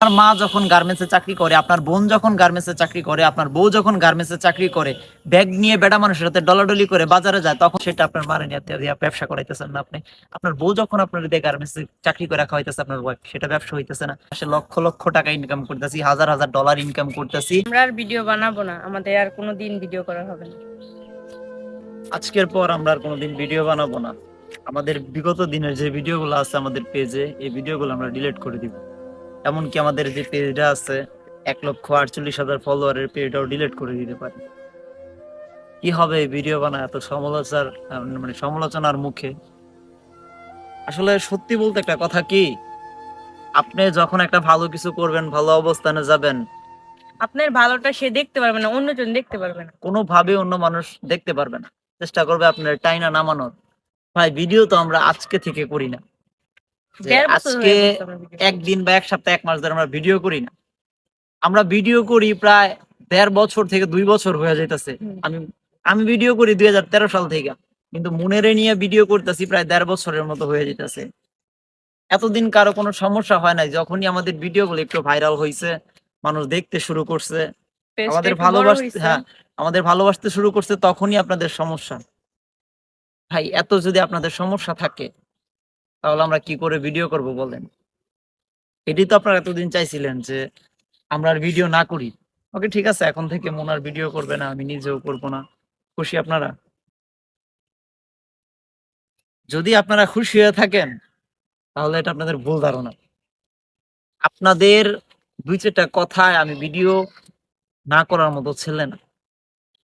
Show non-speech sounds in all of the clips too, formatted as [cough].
আপনার মা যখন গার্মেন্টসে চাকরি করে আপনার বোন যখন গার্মেন্টসে চাকরি করে আপনার বউ যখন গার্মেন্টসে চাকরি করে ব্যাগ নিয়ে বেটা মানুষের সাথে ডলাডলি করে বাজারে যায় তখন সেটা আপনার মারে নিয়ে ব্যবসা করাইতেছেন না আপনি। আপনার বউ যখন আপনার দিয়ে গার্মেন্টসে চাকরি করে রাখা হইতেছে আপনার ওয়াইফ সেটা ব্যবসা হইতেছে না। সে লক্ষ লক্ষ টাকা ইনকাম করতেছি হাজার হাজার ডলার ইনকাম করতেছি। আমরা আর ভিডিও বানাবো না আমাদের আর কোনো দিন ভিডিও করা হবে না। আজকের পর আমরা আর কোনোদিন ভিডিও বানাবো না। আমাদের বিগত দিনের যে ভিডিওগুলো আছে আমাদের পেজে এই ভিডিওগুলো আমরা ডিলিট করে দিব। এমনকি আমাদের যে পেজটা আছে এক লক্ষ আটচল্লিশ হাজার ফলোয়ারের পেজটাও ডিলিট করে দিতে পারি। কি হবে এই ভিডিও বানা এত সমালোচনার মানে সমালোচনার মুখে? আসলে সত্যি বলতে একটা কথা কি? আপনি যখন একটা ভালো কিছু করবেন ভালো অবস্থানে যাবেন আপনার ভালোটা সে দেখতে পারবে না অন্যজন দেখতে পারবে না। কোনোভাবে অন্য মানুষ দেখতে পারবে না। চেষ্টা করবে আপনার টাইনা নামানোর। ভাই ভিডিও তো আমরা আজকে থেকে করি না। আজকে একদিন বা এক সপ্তাহ এক মাস ধরে আমরা ভিডিও করি না। আমরা ভিডিও করি প্রায় দেড় বছর থেকে দুই বছর হয়ে যাইতেছে। আমি আমি ভিডিও করি দুই হাজার তেরো সাল থেকে। কিন্তু মনেরে নিয়ে ভিডিও করতেছি প্রায় দেড় বছরের মতো হয়ে যেতেছে এতদিন কারও কোনো সমস্যা হয় নাই। যখনই আমাদের ভিডিও গুলো একটু ভাইরাল হয়েছে মানুষ দেখতে শুরু করছে আমাদের ভালোবাসতে হ্যাঁ আমাদের ভালোবাসতে শুরু করছে তখনই আপনাদের সমস্যা। ভাই এত যদি আপনাদের সমস্যা থাকে তাহলে আমরা কি করে ভিডিও করব বলেন? এটি তো আপনারা এতদিন চাইছিলেন যে আমরা আর ভিডিও না করি। ওকে, ঠিক আছে, এখন থেকে মোনার ভিডিও করবে না, আমি নিজেও করব না। খুশি আপনারা? যদি আপনারা খুশি হয়ে থাকেন, তাহলে এটা আপনাদের ভুল ধারণা। আপনাদের দুই চারটা কথায় আমি ভিডিও না করার মতো ছেলে না।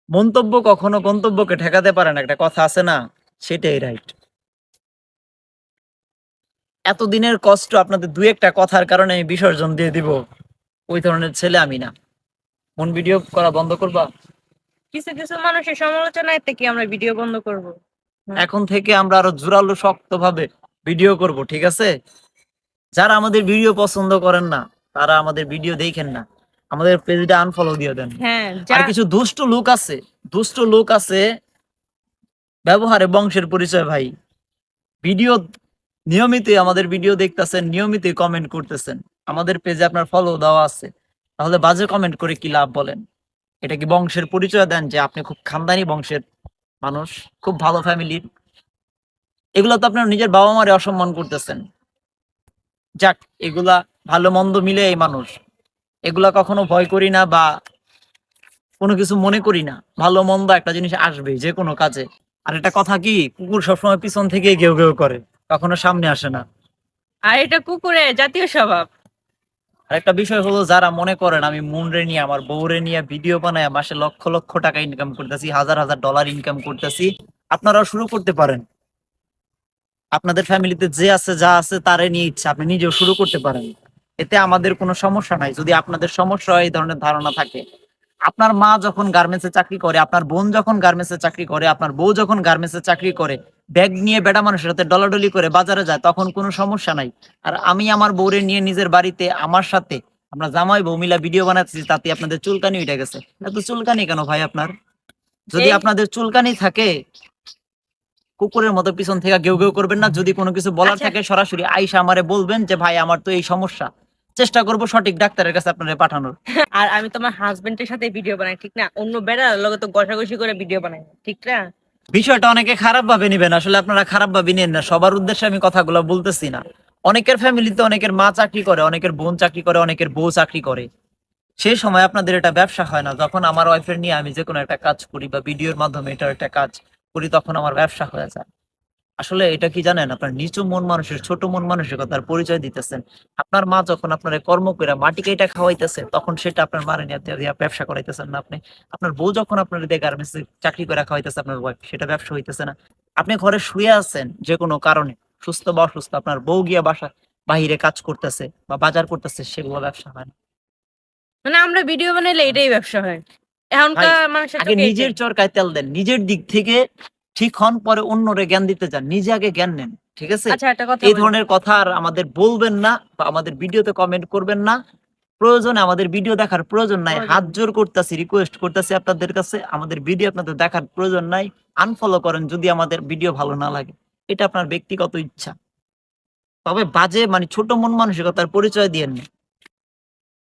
মন্তব্য কখনো গন্তব্যকে ঠেকাতে পারে না, একটা কথা আছে না, সেটাই রাইট এতদিনের কষ্ট আপনাদের দুই একটা কথার কারণে আমি বিসর্জন দিয়ে দিব। ওই ধরনের ছেলে আমি না। মন ভিডিও করা বন্ধ করবা? কিছু কিছু মানুষের সমালোচনায় থেকে আমরা ভিডিও বন্ধ করব। এখন থেকে আমরা আরও জোরালো শক্ত ভাবে ভিডিও করব ঠিক আছে? যারা আমাদের ভিডিও পছন্দ করেন না তারা আমাদের ভিডিও দেখেন না। আমাদের পেজটা আনফলো দিয়ে দেন। হ্যাঁ আর কিছু দুষ্ট লোক আছে দুষ্ট লোক আছে ব্যবহারে বংশের পরিচয় ভাই। ভিডিও নিয়মিতই আমাদের ভিডিও দেখতেছেন নিয়মিত কমেন্ট করতেছেন। আমাদের পেজে আপনার ফলো দেওয়া আছে। তাহলে বাজে কমেন্ট করে কি লাভ বলেন? এটা কি বংশের পরিচয় দেন যে আপনি খুব খানদানি বংশের মানুষ, খুব ভালো ফ্যামিলির এগুলো তো আপনার নিজের বাবা মারে অসম্মান করতেছেন। যাক, এগুলা ভালো মন্দ মিলে এই মানুষ। এগুলা কখনো ভয় করি না বা কোনো কিছু মনে করি না। ভালো মন্দ একটা জিনিস আসবে যে কোনো কাজে। আর একটা কথা কি, কুকুর সবসময় পিছন থেকে গেউ গেউ করে। কখনো সামনে আসে না। আর এটা কুকুরের জাতীয় স্বভাব। আর একটা বিষয় হলো যারা মনে করেন আমি মুনরে নিয়ে আমার বউরে নিয়ে ভিডিও বানায় মাসে লক্ষ লক্ষ টাকা ইনকাম করতেছি হাজার হাজার ডলার ইনকাম করতেছি আপনারাও শুরু করতে পারেন। আপনাদের ফ্যামিলিতে যে আছে যা আছে তারে নিয়ে ইচ্ছা আপনি নিজেও শুরু করতে পারেন। এতে আমাদের কোনো সমস্যা নাই। যদি আপনাদের সমস্যা হয় এই ধরনের ধারণা থাকে। আপনার মা যখন গার্মেন্টসে চাকরি করে আপনার বোন যখন গার্মেন্টসে চাকরি করে আপনার বউ যখন গার্মেন্টসে চাকরি করে ব্যাগ নিয়ে বেটা মানুষের সাথে ডলাডলি করে বাজারে যায় তখন কোনো সমস্যা নাই। আর আমি আমার বউরে নিয়ে নিজের বাড়িতে আমার সাথে আমরা জামাই বউ মিলা ভিডিও বানাচ্ছি তাতে আপনাদের চুলকানি উঠে গেছে। এত চুলকানি কেন ভাই আপনার? যদি আপনাদের চুলকানি থাকে কুকুরের মতো পিছন থেকে গেউ গেউ করবেন না। যদি কোনো কিছু বলার আচ্ছা। থাকে সরাসরি আইসা আমারে বলবেন যে ভাই আমার তো এই সমস্যা। চেষ্টা করব সঠিক ডাক্তারের কাছে আপনাদের পাঠানোর। [laughs] আর আমি তোমার হাজবেন্ডের সাথে ভিডিও বানাই ঠিক না? অন্য বেড়ার লগে তো ঘষাঘষি করে ভিডিও বানাই ঠিক না? বিষয়টা অনেকে খারাপ ভাবে নিবেন আসলে আপনারা খারাপ ভাবে নিন না। সবার উদ্দেশ্যে আমি কথাগুলো বলতেছি না। অনেকের ফ্যামিলিতে অনেকের মা চাকরি করে অনেকের বোন চাকরি করে অনেকের বউ চাকরি করে। সেই সময় আপনাদের এটা ব্যবসা হয় না। যখন আমার ওয়াইফের নিয়ে আমি যে কোনো একটা কাজ করি বা ভিডিওর মাধ্যমে এটা একটা কাজ করি তখন আমার ব্যবসা হয়ে যায়। আসলে এটা কি জানেন? আপনার নিচু মন মানুষের ছোট মন মানসিকতার পরিচয় দিতেছেন। আপনার মা যখন আপনার কর্ম করে মাটিকে এটা খাওয়াইতেছে তখন সেটা আপনার মারে নিয়ে ব্যবসা করাইতেছেন না আপনি। আপনার বউ যখন আপনার দিয়ে গার্মেন্টস চাকরি করে খাওয়াইতেছে আপনার ওয়াইফ সেটা ব্যবসা হইতেছে না। আপনি ঘরে শুয়ে আছেন যে কোনো কারণে সুস্থ বা অসুস্থ আপনার বউ গিয়া বাসা বাহিরে কাজ করতেছে বা বাজার করতেছে সেগুলো ব্যবসা হয় না। মানে আমরা ভিডিও বানাইলে এটাই ব্যবসা হয়। এখনকার মানুষের নিজের চরকায় তেল দেন নিজের দিক থেকে ঠিক হন পরে অন্যরে জ্ঞান দিতে যান। নিজে আগে জ্ঞান নেন ঠিক আছে? আচ্ছা এই ধরনের কথা আর আমাদের বলবেন না বা আমাদের ভিডিওতে কমেন্ট করবেন না। প্রয়োজনে আমাদের ভিডিও দেখার প্রয়োজন নাই। হাত জোর করতেছি রিকোয়েস্ট করতেছি আপনাদের কাছে। আমাদের ভিডিও আপনাদের দেখার প্রয়োজন নাই। আনফলো করেন যদি আমাদের ভিডিও ভালো না লাগে। এটা আপনার ব্যক্তিগত ইচ্ছা। তবে বাজে মানে ছোট মন মানসিকতার পরিচয় দিয়েন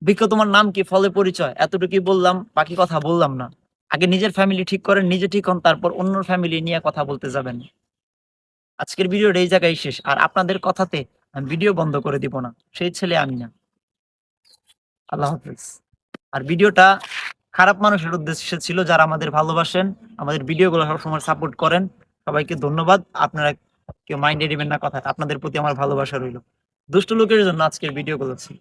বৃক্ষ তোমার নাম কি? ফলে পরিচয়। এতটুকুই বললাম বাকি কথা বললাম না। আগে নিজের ফ্যামিলি ঠিক করেন, নিজে ঠিক হন, তারপর অন্য ফ্যামিলি নিয়ে কথা বলতে যাবেন। আজকের ভিডিওটা এই জায়গায় শেষ। আর আপনাদের কথাতে আমি ভিডিও বন্ধ করে দিব না। সেই ছেলে আমি না। আল্লাহ হাফিজ। আর ভিডিওটা খারাপ মানুষের উদ্দেশ্যে ছিল যারা আমাদের ভালোবাসেন, আমাদের ভিডিওগুলো সবসময় সাপোর্ট করেন। সবাইকে ধন্যবাদ। আপনারা কেউ মাইন্ডে নেবেন না কথা আপনাদের প্রতি আমার ভালোবাসা রইল। দুষ্ট লোকের জন্য আজকের ভিডিওগুলো ছিল।